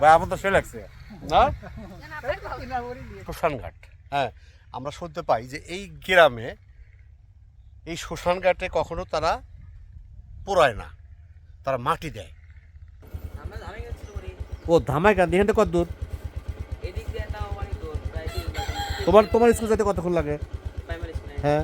ভাই আমার তো সে লাগছে। না? শ্মশানঘাট। হ্যাঁ আমরা শুনতে পাই যে এই গ্রামে এই শ্মশানঘাটে কখনো তারা পোড়ায় না তারা মাটি দেয়। ও ধামাই গান এখান থেকে কত দূর দিয়ে কিলোমিটার। তোমার তোমার স্কুল যেতে কতক্ষণ লাগে? হ্যাঁ।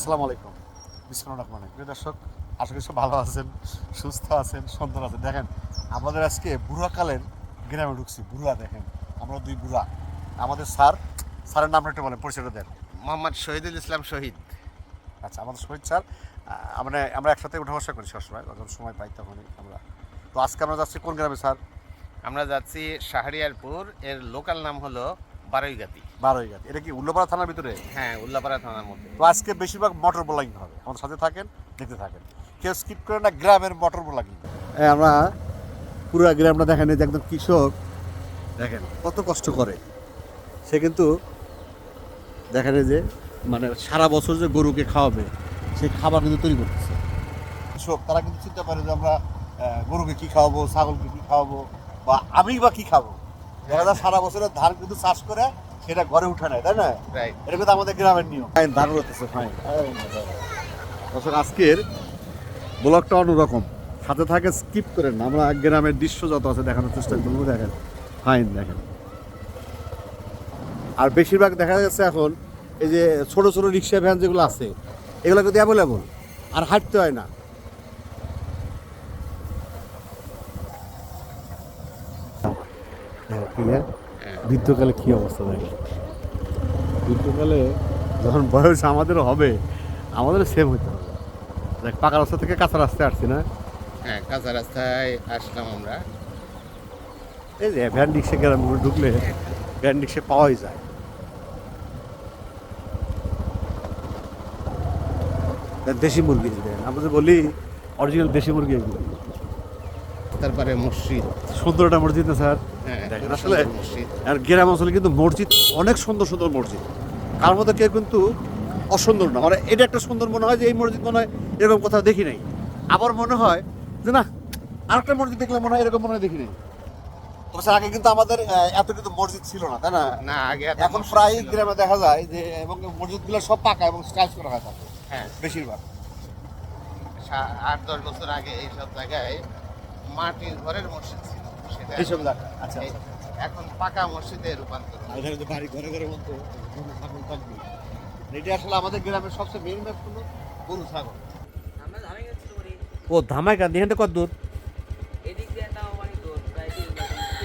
আসসালামু আলাইকুম। বিসমুল্লাহ রহমান প্রিয় দর্শক আশা করি সব ভালো আছেন সুস্থ আছেন সুন্দর আছেন। দেখেন আমাদের আজকে বুড়াকালের গ্রামে ঢুকছি। বুড়া দেখেন আমরা দুই বুড়া। আমাদের স্যার স্যারের নামটা একটু বলেন পরিচয়টা দেন। মোহাম্মদ শহীদুল ইসলাম শহীদ। আচ্ছা আমাদের শহীদ স্যার আমরা আমরা একসাথে উঠা বসা করি সবসময় যখন সময় পাই তখনই আমরা। তো আজকে আমরা যাচ্ছি কোন গ্রামে স্যার? আমরা যাচ্ছি শাহরিয়ারপুর এর লোকাল নাম হলো বারৈগাতি বারোই গাছ এটা কি উল্লোপাড়া থানার ভিতরে? হ্যাঁ উল্লাপাড়া থানার মধ্যে। তো আজকে বেশিরভাগ মোটর বোলাইং হবে। আমাদের সাথে থাকেন দেখতে থাকেন। কেউ স্কিপ করে না গ্রামের মোটর বোলাইং আমরা পুরো গ্রামটা দেখেন যে একদম কৃষক দেখেন কত কষ্ট করে। সে কিন্তু দেখেন যে মানে সারা বছর যে গরুকে খাওয়াবে সেই খাবার কিন্তু তৈরি করতেছে। কৃষক তারা কিন্তু চিন্তা করে যে আমরা গরুকে কি খাওয়াবো ছাগলকে কি খাওয়াবো বা আমি বা কি খাব? দেখা যায় সারা বছরের ধান কিন্তু চাষ করে সেটা ঘরে উঠে নেয় তাই না? রাইট এটা কিন্তু আমাদের গ্রামের নিয়ম। ফাইন দারুণ হতেছে ফাইন দর্শক আজকের ব্লগটা অন্যরকম। সাথে থাকে স্কিপ করেন না। আমরা গ্রামের দৃশ্য যত আছে দেখানোর চেষ্টা করব দেখেন। ফাইন দেখেন। আর বেশিরভাগ দেখা যাচ্ছে এখন এই যে ছোট ছোট রিক্সা ভ্যান যেগুলো আছে এগুলো কিন্তু অ্যাভেলেবল আর হাঁটতে হয় না। বৃদ্ধকালে কি অবস্থা দেখেন বৃদ্ধকালে যখন বয়স আমাদের হবে আমাদের সেম হতে হবে। দেখ পাকা রাস্তা থেকে কাঁচা রাস্তায় আসছি না? হ্যাঁ কাঁচা রাস্তায় আসলাম আমরা। এই যে ভ্যান রিক্সা গ্রামে ঢুকলে ভ্যান রিক্সা পাওয়াই যায়। দেশি মুরগি আমরা যে বলি অরিজিনাল দেশি মুরগি এগুলো। তারপরে মসজিদ। সুন্দর একটা মসজিদ না স্যার? হ্যাঁ দেখেন আসলে মসজিদ। আর গ্রাম অঞ্চলে কিন্তু মসজিদ অনেক সুন্দর সুন্দর মসজিদ। তার মধ্যে কেউ কিন্তু অসুন্দর না। মানে এটা একটা সুন্দর মনে হয় যে এই মসজিদ মনে হয় এরকম কোথাও দেখি নাই। আবার মনে হয় যে না আরেকটা মসজিদ দেখলে মনে হয় এরকম মনে হয় দেখি নাই। তবে আগে কিন্তু আমাদের এত কিন্তু মসজিদ ছিল না তাই না? না আগে এখন প্রায় গ্রামে দেখা যায় যে এবং মসজিদগুলো সব পাকা এবং স্টাইলস করা হয় থাকে হ্যাঁ। বেশিরভাগ। আট দশ বছর আগে এইসব জায়গায় মাটির ঘরের মসজিদ ছিল। সেটা এইসব এখন- আচ্ছা এখন পাকা মসজিদে রূপান্তর। বাড়ি ঘরে ঘরে ছাগল থাকবে। এটা আসলে আমাদের গ্রামের সবচেয়ে হলো গরু ছাগল। ও ধামাই গান এখান থেকে কত দূর।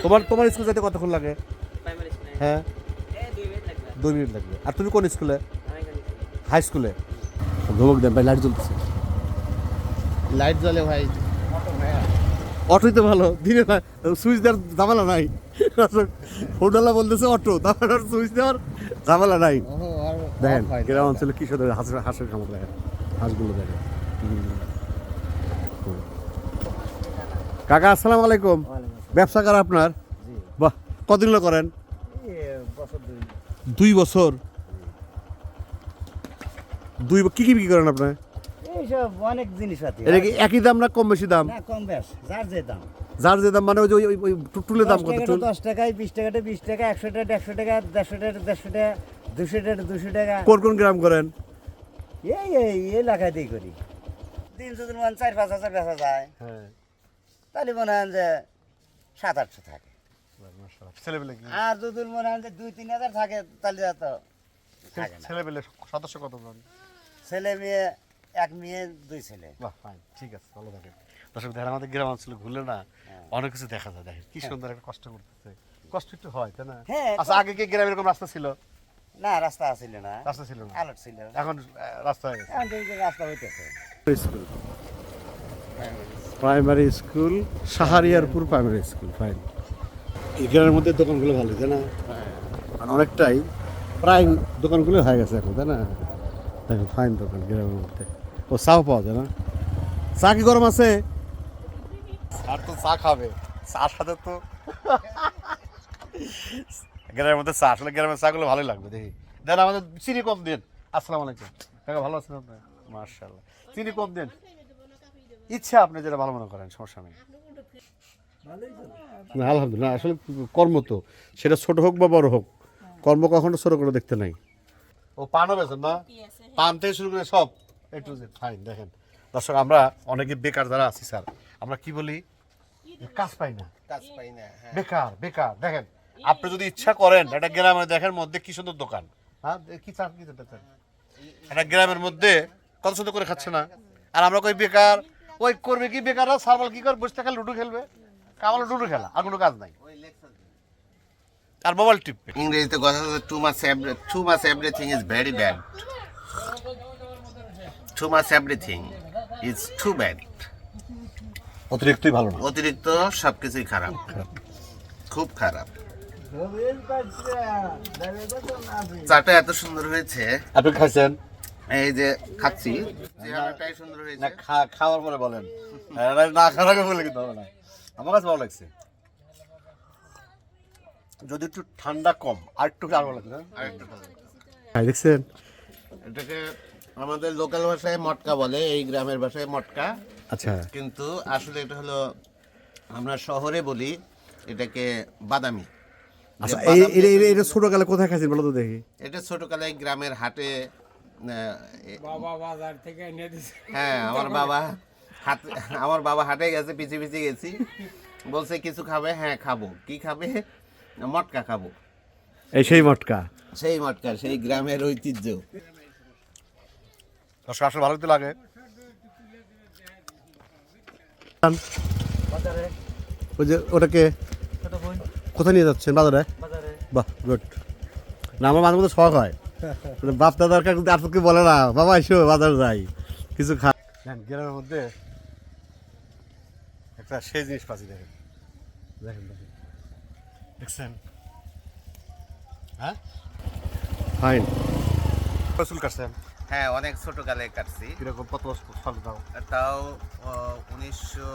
তোমার তোমার স্কুল যেতে কতক্ষণ লাগে? হ্যাঁ? দুই মিনিট লাগবে দুই মিনিট লাগবে। আর তুমি কোন স্কুলে? হাই স্কুলে। ধমক দেন ভাই লাইট জ্বলতেছে। লাইট জ্বলে ভাই। অটোই তো ভালো। দিনে না সুইচ দেওয়ার ঝামেলা নাই। হোটেলা বলতেছে অটো তারপর আর সুইচ দেওয়ার ঝামেলা নাই। দেখেন গ্রাম অঞ্চলে কি সুন্দর হাঁসের হাঁসের খামার দেখেন হাঁসগুলো দেখেন। কাকা আসসালামু আলাইকুম। ব্যবসা করা আপনার? বাহ কতদিন হলো করেন? দুই। বছর? দুই কি কি বিক্রি করেন আপনার এইসব অনেক জিনিস আছে। এটা কি একই দাম না কম বেশি দাম? না কম বেশ। যার যে দাম। যার যে দাম মানে ওই ওই- ওই টুলের দাম দশ কত? টুল দশ টাকায় বিশ টাকাটা বিশ টাকা একশো টাকা একশো টাকা দেড়শো টাকা দেড়শো টাকা দুশো টাকা দুশো টাকা। কোন কোন গ্রাম করেন? এই এই এলাকায় দিয়ে করি। দিন যদি মনে চার পাঁচ হাজার বেচা যায়। হ্যাঁ। তাহলে মনে হয় যে সাত আটশো থাকে। ছেলেবেলে কি? আর যদি মনে হয় যে দুই তিন হাজার থাকে তাহলে তো থাকে না। সদস্য কত জন ছেলে মেয়ে এক মেয়ে দুই ছেলে। বাহ ফাইন ঠিক আছে ভালো থাকে দর্শক দেখেন আমাদের গ্রাম অঞ্চলে ঘুরলে না অনেক কিছু দেখা যায়। দেখেন কি সুন্দর একটা কষ্ট করতেছে। কষ্ট একটু হয় তাই না? হ্যাঁ, আচ্ছা আগে কি গ্রামে এরকম রাস্তা ছিল? না রাস্তা আসিল না। রাস্তা ছিল না। আলোট ছিল এখন রাস্তা হয়ে গেছে। এখন রাস্তা হইতেছে। School primary school Shahariarpur primary school fine এই গ্রামের মধ্যে দোকানগুলো ভালো তাই না? মানে অনেকটাই প্রায় দোকানগুলো হয়ে গেছে এখন তাই না? দেখেন ফাইন দোকান গ্রামের মধ্যে। ও চাও পাওয়া যায় না। চা কি গরম আছে? আর তো চা খাবে। চার সাথে তো গ্রামের মধ্যে চা আসলে গ্রামের চাগুলো ভালোই লাগবে দেখি। দেন আমাদের চিনি কম দিন। আসসালামু আলাইকুম। কাকা ভালো আছেন আপনার? মার্শাল্লাহ চিনি কম দিন। ইচ্ছা আপনি যেটা ভালো মনে করেন সমস্যা নেই। না আলহামদুলিল্লাহ আসলে কর্ম তো। সেটা ছোট হোক বা বড় হোক কর্ম কখনো ছোট করে দেখতে নাই। ও পানও বেছেন না? পান থেকে শুরু করে সব? একটু ফাইন দেখেন। দর্শক আমরা অনেকে বেকার যারা আছি স্যার আমরা কি বলি? কাজ পাই না। কাজ পাই না হ্যাঁ। বেকার বেকার দেখেন। আপনি যদি ইচ্ছা করেন একটা গ্রামে দেখেন মধ্যে কি সুন্দর দোকান। হ্যাঁ কি চান কি চান একটা গ্রামের মধ্যে কত সুন্দর করে খাচ্ছে না। আর আমরা কই বেকার ওই করবে কি বেকাররা? সারবাল কি করে? বসে থাকা লুডো খেলবে। কামাল লুডো খেলা আর কোনো কাজ নাই। আর মোবাইল টিপবে। ইংরেজিতে কথা too much too much everything is very bad too much everything is too bad অতিরিক্তই ভালো না। অতিরিক্ত সবকিছুই খারাপ। খুব খারাপ। চাটা এত সুন্দর হয়েছে। আপনি খাইছেন? এই যে খাচ্ছি চেহারাটাই সুন্দর হয়েছে। না খা- খাওয়ার পরে বলেন। হ্যাঁ, না- খাওয়ার আগে বলে কিন্তু হবে না। আমার কাছে ভালো লাগছে। যদি একটু ঠান্ডা কম আর একটু আর ভালো লাগছে আরেকটু খাব। দেখছেন? এটাকে আমাদের লোকাল ভাষায় মটকা বলে এই গ্রামের ভাষায় মটকা। আচ্ছা। কিন্তু আসলে এটা হলো আমরা শহরে বলি এটাকে বাদামি। আচ্ছা এটা- ছোটকালে কোথায় খাইছেন বলো তো দেখি? এটা ছোটকালে গ্রামের হাটে বাবা বাজার থেকে এনে দিছে। হ্যাঁ আমার বাবা হাট আমার বাবা হাটে গেছে পিছিয়ে পিছিয়ে গেছি। বলছে কিছু খাবে? হ্যাঁ খাব। কি খাবে? মটকা খাব। এই সেই মটকা। সেই মটকা সেই গ্রামের ঐতিহ্য। দর্শক আসলে ভালো তো লাগে। ওই যে ওটাকে কোথায় নিয়ে যাচ্ছেন? বাজারে? বাহ গুড না আমার মাঝে মধ্যে শখ হয়। মানে বাপ দাদার কাছে আর তো কেউ বলে না? বাবা এসো বাজার যাই। কিছু খা গ্রামের মধ্যে একটা সেই জিনিস পাচ্ছি দেখেন। দেখেন দেখেন। দেখছেন? হ্যাঁ? ফাইন চুল কাটছেন? হ্যাঁ অনেক ছোটকালে কাটছি। কীরকম কত সাল দাও? তাও উনিশশো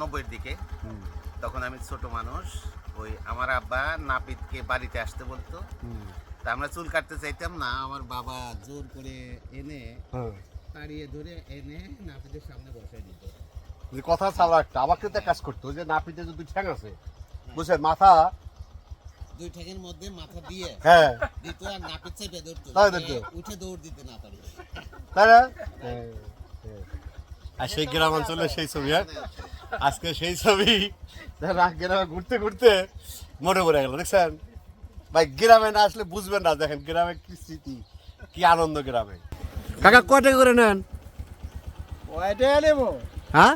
নব্বইয়ের দিকে। তখন আমি ছোট মানুষ। ওই আমার আব্বা নাপিতকে বাড়িতে আসতে বলতো। তা আমরা চুল কাটতে চাইতাম না আমার বাবা জোর করে এনে হ্যাঁ। তাড়িয়ে ধরে এনে নাপিতের সামনে বসাই দিত। যে কথা চালা একটা আমাকে তো কাজ করতো যে নাপিতে যদি ঠ্যাং আছে বুঝছেন মাথা দুই ঠ্যাঙের মধ্যে মাথা দিয়ে হ্যাঁ। দিত আর নাপিত চেপে ধরতো তাই ধরতো? উঠে দৌড় দিতে না পারি। তাই না? আর সেই গ্রাম অঞ্চলে সেই ছবি হ্যাঁ? আজকে সেই ছবি গ্রামে ঘুরতে ঘুরতে মনে পড়ে গেল দেখছেন? ভাই গ্রামে না আসলে বুঝবেন না দেখেন গ্রামে কি স্মৃতি কি আনন্দ গ্রামে। কাকা কয় করে নেন? ওইটা নেব হ্যাঁ?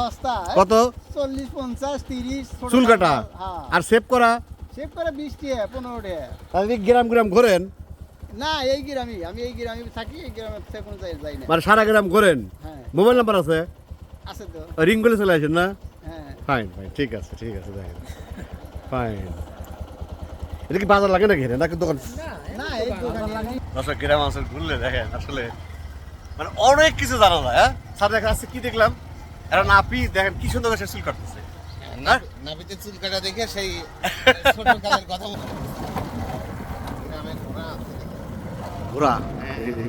হস্তা কত? চল্লিশ পঞ্চাশ তিরিশ চুল কাটা। হ্যাঁ। আর সেভ করা? সেভ করে বিশ টাকা পনেরো টাকা তাহলে গ্রাম গ্রাম ঘোরেন? না এই গ্রামই। আমি এই গ্রামে থাকি এই গ্রামে কোনো যাই যাই না। মানে সারা গ্রাম ঘোরেন? হ্যাঁ। মোবাইল নাম্বার আছে? আছে তো। রিং করে চলে আসেন না? হ্যাঁ। ফাইন ফাইন ঠিক আছে ঠিক আছে দেখেন। ফাইন এটা কি বাজার লাগে নাকি নাকি দোকান? না এই দোকানে। দর্শক গ্রাম অঞ্চল ঘুরলে দেখেন আসলে মানে অনেক কিছু জানা যায় হ্যাঁ? স্যার দেখা আজকে কি দেখলাম? এরা নাপি দেখেন কি সুন্দর সে চুল কাটতেছে। হ্যাঁ? নাপিতের চুল কাটা দেখে সেই ছোটকালের কথা মনে ঘোড়া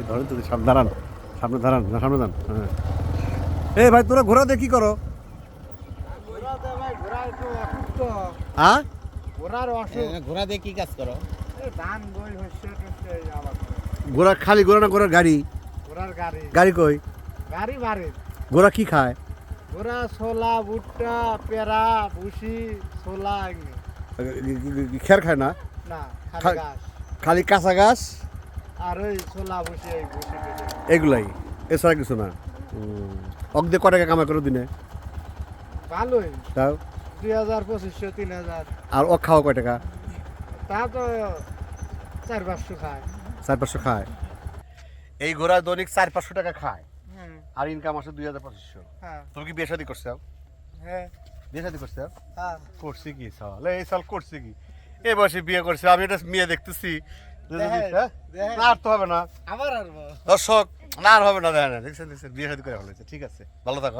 ধরেন তো সামনে দাঁড়ান। সামনে দাঁড়ান না সামনে দাঁড়ান। হ্যাঁ। এই ভাই তোরা ঘোরা দিয়ে কি করো? ভাই ঘোড়া একটু হ্যাঁ? ঘোড়ার অসুখ। এ, ঘোড়া দিয়ে কি কাজ করো? ঘোড়া খালি ঘোড়া না ঘোড়ার গাড়ি? ঘোড়ার গাড়ি। গাড়ি কই? গাড়ি বাড়ি ঘোড়া কি খায়? ঘোড়া ছোলা ভুট্টা পেরা ভুসি ছোলা। খের খায় না? না খালি কাঁচা গাছ আর ওই ছোলা ভুসি। এগুলাই। এছাড়া কিছু না। অগ্দে ক টাকা কামাই করো দিনে? ভালোই। তাও? দুই হাজার পঁচিশশো তিন হাজার। আর ও খাওয়া কয় টাকা? তা তো চার পাঁচশো খায়। চার পাঁচশো খায়। এই ঘোড়া দৈনিক চার পাঁচশো টাকা খায়। আর ইনকাম আসে দুই হাজার পঁচিশশো। হ্যাঁ। তুমি কি বিয়ে শাদি করছ? হ্যাঁ। বিয়ে শাদি করছ? হ্যাঁ। করছি কি সাল? এই সাল করছি কি? এই বয়সে বিয়ে করছে আমি এটা মেয়ে দেখতেছি। হ্যাঁ? আর তো হবে না। আবার আর দর্শক না আর হবে না দেখছেন দেখছেন বিয়ে শাদি করে ফেলেছে ঠিক আছে। ভালো থাকো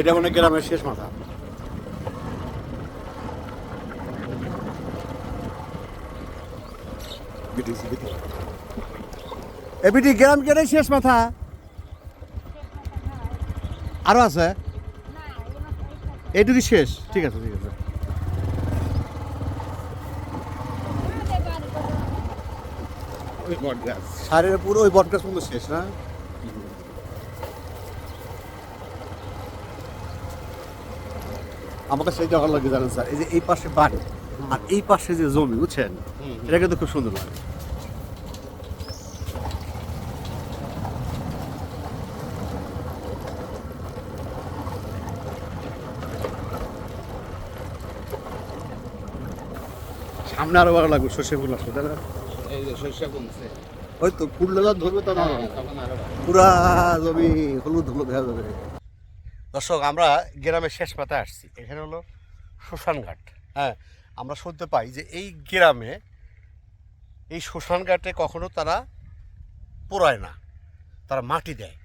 এটা মানে গ্রামের শেষ মাথা। বিটিসি বিটি এ বিটি গ্রাম কেটে শেষ মাথা? আরও আছে? এইটুকু শেষ। ঠিক আছে ঠিক আছে। সারের পুরো ওই বট গাছ পর্যন্ত শেষ না? আমাকে সেই জায়গা লাগে জানেন স্যার? এই যে এই পাশে বাড়ি আর এই পাশে যে জমি বুঝছেন? এটা কিন্তু খুব সুন্দর লাগে। সামনে আরও ভালো লাগবে সর্ষে ফুল আসবে তাই না? এই যে শস্য কমছে ওই তো ফুল ধরবে তো না। পুরা জমি হলুদ হলুদ হয়ে যাবে। দর্শক, আমরা গ্রামের শেষ পাতায় আসছি। এখানে হলো শ্মশানঘাট। হ্যাঁ আমরা শুনতে পাই যে এই গ্রামে এই শ্মশানঘাটে কখনো তারা পোড়ায় না, তারা মাটি দেয়।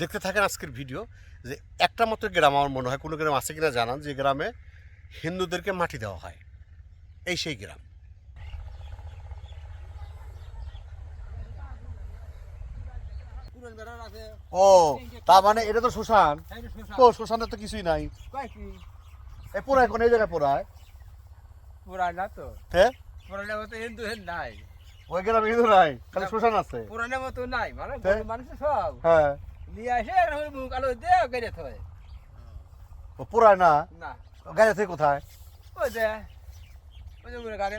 দেখতে থাকেন আজকের ভিডিও যে একটা মাত্র গ্রাম, আমার মনে হয় কোনো গ্রাম আছে কিনা জানান যে গ্রামে হিন্দুদেরকে মাটি দেওয়া হয়। এই সেই গ্রাম। ও তার মানে এটা তো শ্মশান? তো শ্মশানে। তো কিছুই নাই। পোড়ায় কোন এই জায়গায় পোড়ায় পুরানা তো। হ্যাঁ? মতো হিন্দু হিন্দু নাই। ওই গ্রামে কিন্তু নাই খালি শ্মশান আছে। মতো নাই মানে হ্যাঁ। মানুষ সব। হ্যাঁ। নিয়ে আসে মুখ আলো দে গেড়ে থয়। ও পোড়ায় না? না। গাড়ি কোথায়? ওই দে ওই যে গাড়ি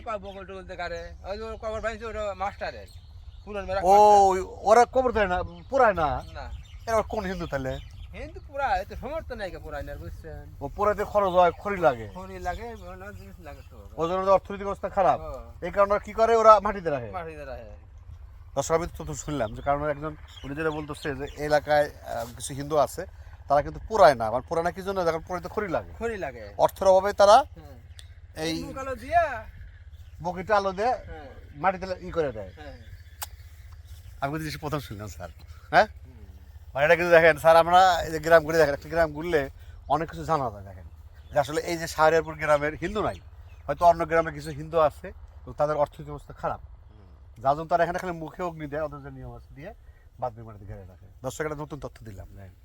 দে গাড়ি। ওই কবর ভাঙছে ওটা মাস্টারের। ও ওরা কবর দেয় না পোড়ায় না? এরা কোন হিন্দু তাহলে? হিন্দু পুরা এত সমর্থ নাই বুঝছেন? ও পোড়াইতে খরচ হয় খড়ি লাগে। খড়ি লাগে জিনিস লাগে তো ওই জন্য অর্থনৈতিক অবস্থা খারাপ। এই কারণে কি করে? ওরা মাটিতে রাখে। মাটিতে রাখে। দর্শক আমি তো শুনলাম যে কারণ একজন উনি যেটা বলতেছে যে এলাকায় কিছু হিন্দু আছে তারা কিন্তু পুরায় না। মানে পোড়ায় না কি জন্য? যখন পোড়াইতে খড়ি লাগে। খড়ি লাগে। অর্থের অভাবে তারা হ্যাঁ। এই বকিটা আলো দিয়ে হ্যাঁ। মাটিতে ই করে দেয়। হ্যাঁ। আমি কিন্তু জিনিস প্রথম শুনলাম স্যার। হ্যাঁ? মানে এটা কিন্তু দেখেন স্যার আমরা এই যে গ্রাম ঘুরে দেখেন একটা গ্রাম ঘুরলে অনেক কিছু জানা যায় দেখেন। যে আসলে এই যে শাহরিয়ারপুর গ্রামের হিন্দু নাই হয়তো অন্য গ্রামে কিছু হিন্দু আছে তো তাদের অর্থনৈতিক অবস্থা খারাপ। যার জন্য তারা এখানে খালি মুখে অগ্নি দেয় যে নিয়ম আছে দিয়ে বাদ বিমানে ঘেরে রাখে। দর্শক একটা নতুন তথ্য দিলাম। দেখেন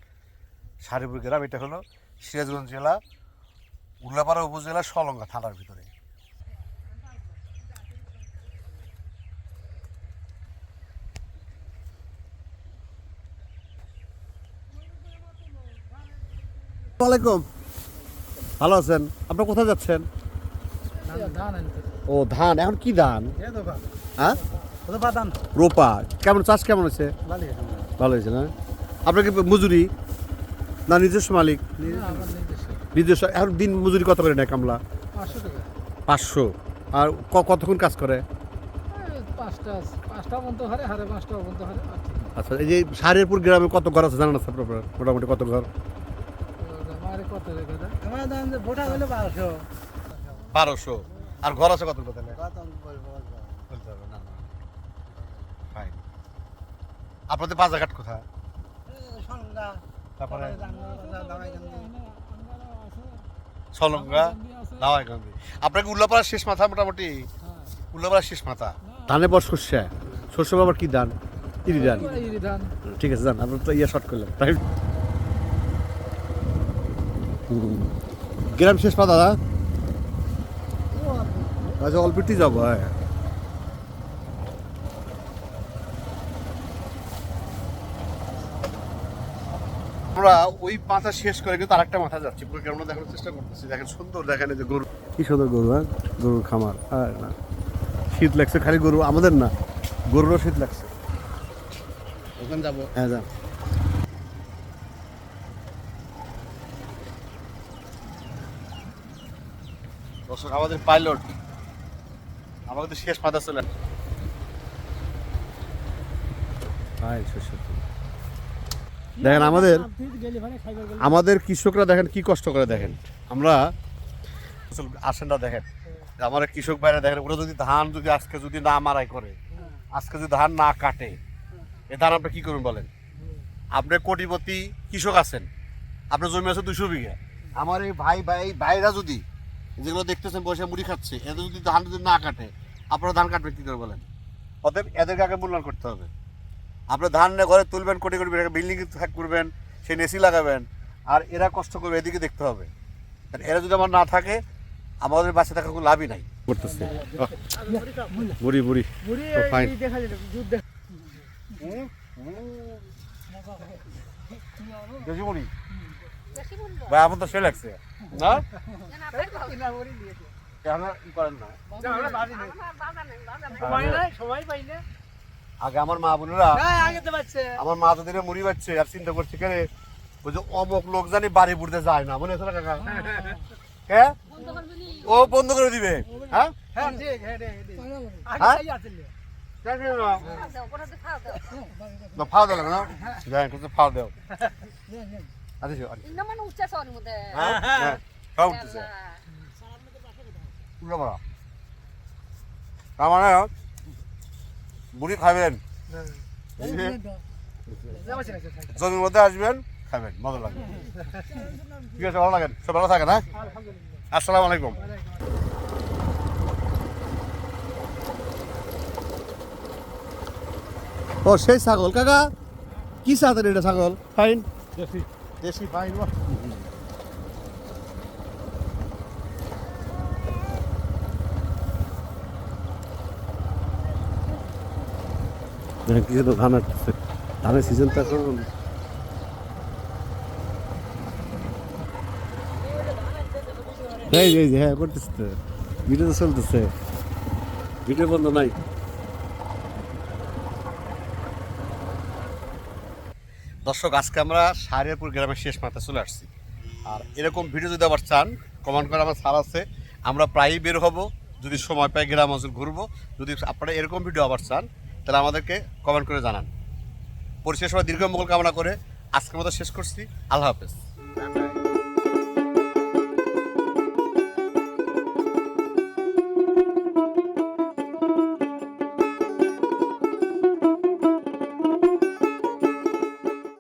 শাহরিয়ারপুর গ্রাম এটা হলো সিরাজগঞ্জ জেলা উল্লাপাড়া উপজেলা সলঙ্গা থানার ভিতরে। ওয়ালাইকুম ভালো আছেন? আপনার কোথায় যাচ্ছেন? ও, ধান। এখন কি ধান? হ্যাঁ? রোপা। কেমন, চাষ কেমন হয়েছে? ভালো হয়েছে না? আপনার কি মজুরি? না, নিজস্ব মালিক? নিজস্ব। এখন দিন মজুরি কত করে নেয় কামলা? পাঁচশো। আর কতক্ষণ কাজ করে? আচ্ছা এই যে সারেরপুর গ্রামে কত ঘর আছে? জানেন আছে আপনার? মোটামুটি কত ঘর? আমার কত আমার দাম যে ভোটা হলে বারোশো। বারোশো। আর ঘর আছে কত তাহলে? আপনাদের বাজারঘাট কোথায়? তারপরে? সলঙ্গা দাওয়াইগঞ্জ আপনাকে উল্লাপাড়া শেষ মাথা মোটামুটি? উল্লাপাড়া শেষ মাথা? ধানের পর শস্য শস্য আবার কি ধান? ইরি ধান। ধান। ঠিক আছে যান আপনার তো ইয়ে শর্ট করলাম। তাই। গ্রাম শেষ পা দাদা? আচ্ছা অল্পটি যাব হ্যাঁ। আমরা ওই মাথা শেষ করে কিন্তু আরেকটা মাথা যাচ্ছি। পুরো আমরা দেখানোর চেষ্টা করতেছি। দেখেন সুন্দর দেখেন যে গরু। কি সুন্দর গরু হ্যাঁ? গরুর খামার। আর না শীত লাগছে খালি গরু আমাদের না গরুরও শীত লাগছে। ওখানে যাব। হ্যাঁ যান আমাদের পাইলট আমাদের শেষ মাথা চলে দেখেন, আমাদের আমাদের কৃষকরা দেখেন কি কষ্ট করে দেখেন। আমরা আসল আসেনটা দেখেন। আমার কৃষক ভাইরা দেখেন, ওরা যদি ধান যদি আজকে যদি না মারাই করে, আজকে যদি ধান না কাটে, এ ধান আপনি কি করবেন বলেন? আপনি কোটিপতি কৃষক আছেন, আপনার জমি আছে দুশো বিঘা। আমার এই ভাই ভাই ভাইরা যদি যেগুলো দেখতেছেন বসে মুড়ি খাচ্ছে এদের যদি ধান যদি না কাটে আপনারা ধান কাটবে কি করে বলেন? অতএব এদেরকে আগে মূল্যায়ন করতে হবে। আপনি ধান ঘরে তুলবেন কোটি কোটি বিল্ডিং থাক করবেন সে এসি লাগাবেন আর এরা কষ্ট করবে এদিকে দেখতে হবে। এরা যদি আমার না থাকে আমাদের বাসে থাকার কোনো লাভই নাই। করতেছে। বুড়ি বুড়ি ফাইন দেশি মুড়ি? ভাই আমার তো সে লাগছে। না? আগে আমার মা বোনেরা আমার মা তোদের মুড়ি পাচ্ছে আর চিন্তা করছে কেন ওই যে অমুক লোক জানি বাড়ি বুড়তে যায় না। মনে আছে কাকা? হ্যাঁ ও বন্ধ করে দিবে। হ্যাঁ? হ্যাঁ? কেন না? না, ফাও দাও না? যাই কিছু উল্টো তার মানে মুড়ি খাবেন জমির মধ্যে আসবেন খাবেন মজা লাগবে ঠিক আছে ভালো লাগেন সব ভালো থাকেন হ্যাঁ আসসালামু আলাইকুম ও সেই ছাগল কাকা কি চাতেন এটা ছাগল ফাইন দেশি ফাইন কিছু তো ধান আসতেছে ধানের সিজন তো এখন? এই যে এই যে হ্যাঁ করতেছে তো। ভিডিও তো চলতেছে। ভিডিও বন্ধ নাই। দর্শক, আজকে আমরা সারিয়াপুর গ্রামের শেষ মাথায় চলে আসছি। আর এরকম ভিডিও যদি আবার চান কমেন্ট করে আমার ছাড় আছে। আমরা প্রায়ই বের হব, যদি সময় পাই গ্রাম অঞ্চল ঘুরবো। যদি আপনারা এরকম ভিডিও আবার চান, তাহলে আমাদেরকে কমেন্ট করে জানান। পরিশেষ সবাই দীর্ঘ মঙ্গল কামনা করে আজকের মতো শেষ করছি। আল্লাহ হাফেজ।